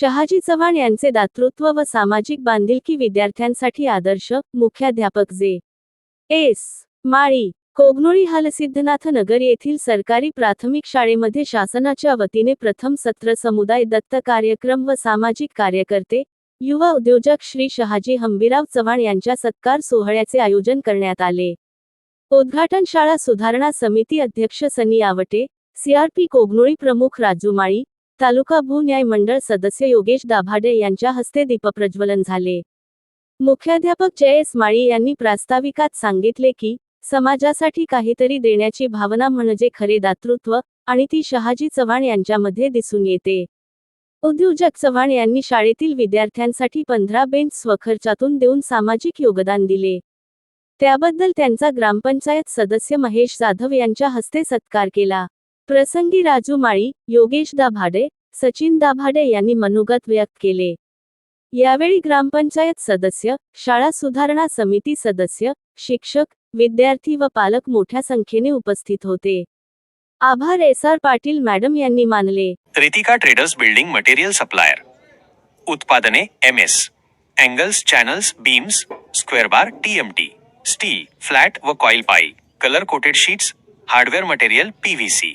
शहाजी चव्हाण यांचे दातृत्व व सामाजिक बांधिलकी विद्यार्थ्यांसाठी आदर्श मुख्याध्यापक जे. एस. माळी कोगनोळी हलसिद्धनाथ नगर येथील सरकारी प्राथमिक शाळेमध्ये शासनाच्या वतीने प्रथम सत्र समुदाय दत्त कार्यक्रम व सामाजिक कार्यकर्ते युवा उद्योजक श्री शहाजी हंबीराव चव्हाण यांच्या सत्कार सोहळ्याचे आयोजन करण्यात आले. उद्घाटन शाळा सुधारणा समिती अध्यक्ष सनी आवटे सीआरपी कोगनोळी प्रमुख राजू माळी तालुका भून्याय मंडळ सदस्य योगेश दाभाडे यांच्या हस्ते दीपप्रज्वलन झाले. मुख्याध्यापक जयस माळी यांनी प्रास्ताविकात सांगितले की समाजासाठी काहीतरी देण्याची भावना म्हणजे खरे दातृत्व आणि ती शहाजी चव्हाण यांच्यामध्ये दिसून येते. उद्योजक चव्हाण यांनी शाळेतील विद्यार्थ्यांसाठी पंधरा बेंच स्वखर्चातून देऊन सामाजिक योगदान दिले. त्याबद्दल त्यांचा ग्रामपंचायत सदस्य महेश जाधव यांच्या हस्ते सत्कार केला. प्रसंगी राजू माळी योगेश दाभाडे सचिन दाभाडे यांनी मनोगत व्यक्त केले. यावेळी ग्रामपंचायत सदस्य शाळा सुधारणा समिती सदस्य शिक्षक विद्यार्थी व पालक मोठ्या संख्येने उपस्थित होते. आभार एस आर पाटील मॅडम यांनी मानले. Ritika traders building material supplier. उत्पादने M S. Angles channels beams square bar TMT steel flat व coil pipe. Colour coated sheets hardware material PVC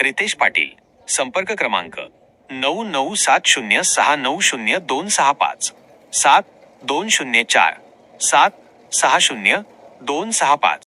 Riteish Patil संपर्क क्रमांक नऊ नऊ सात शून्य सहा नऊ शून्य दोन सहा पाच सात दोन शून्य चार सात सहा शून्य दोन सहा पाच.